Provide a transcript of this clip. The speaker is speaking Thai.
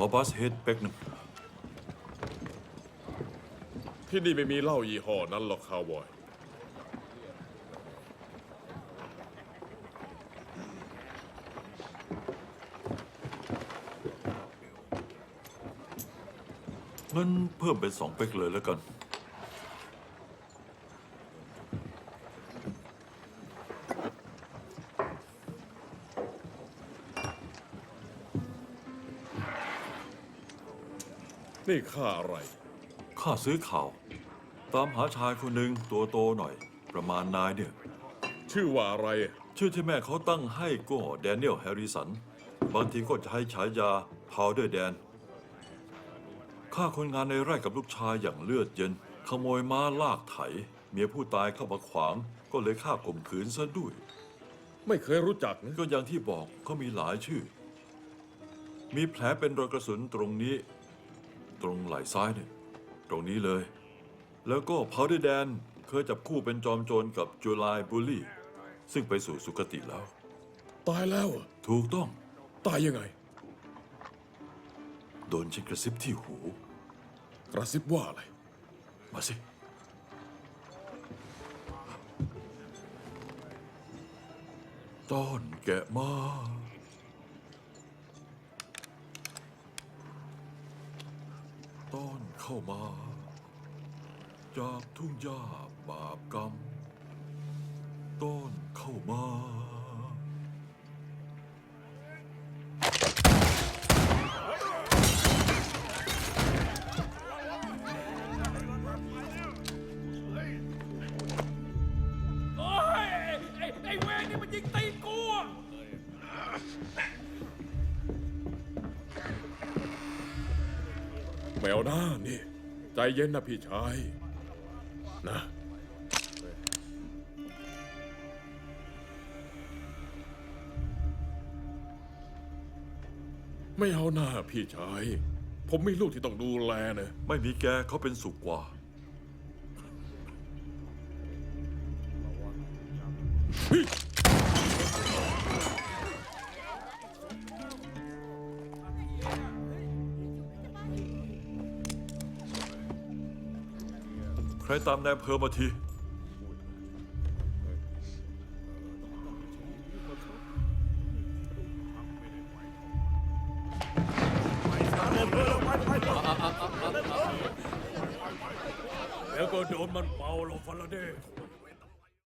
ขอบัสเฮดเป็กหนึ่งที่นี่ไม่มีเหล้ายี่ห้อนั้นหรอกคาวบอย งั้นเพิ่มเป็นสองเป็กเลยแล้วกัน นี่ค่าอะไรค่าซื้อข่าว ตามหาชายคนหนึ่งตัวโตหน่อย ประมาณนายเนี่ย ชื่อว่าอะไร ชื่อที่แม่เขาตั้งให้ก็แดเนียลแฮร์ริสัน บางทีก็จะให้ฉายาพาวเดอร์แดนฆ่าคนงานในไร่กับลูกชายอย่างเลือดเย็น ขโมยม้าลากไถ เมียผู้ตายเข้ามาขวาง ก็เลยฆ่าข่มขืนซะด้วย ไม่เคยรู้จักนะก็อย่างที่บอกเขามีหลายชื่อ มีแผลเป็นรอยกระสุนตรงนี้ ตรงไหล่ซ้ายเนี่ยตรงนี้เลย แล้วก็พาวเดอร์แดนเคยจับคู่เป็นจอมโจรกับจูไลบูลลี่ ซึ่งไปสู่สุคติแล้ว ตายแล้วอะถูกต้อง ตายยังไง โดนฉันกระซิบที่หู กระซิบว่าอะไร มาสิ ต้อนแกะมา ต้อนเข้ามา จากทุ่งหญ้าบาปกรรม ต้อนเข้ามา แมวหน้านี่ ใจเย็นนะพี่ชาย นะ ไม่เอาหน้าพี่ชาย ผมมีลูกที่ต้องดูแลนะไม่มีแกเขาเป็นสุขกว่าใครตามนายอำเภอมาที แล้วก็โดนมันเป่าลงฟาราเดย์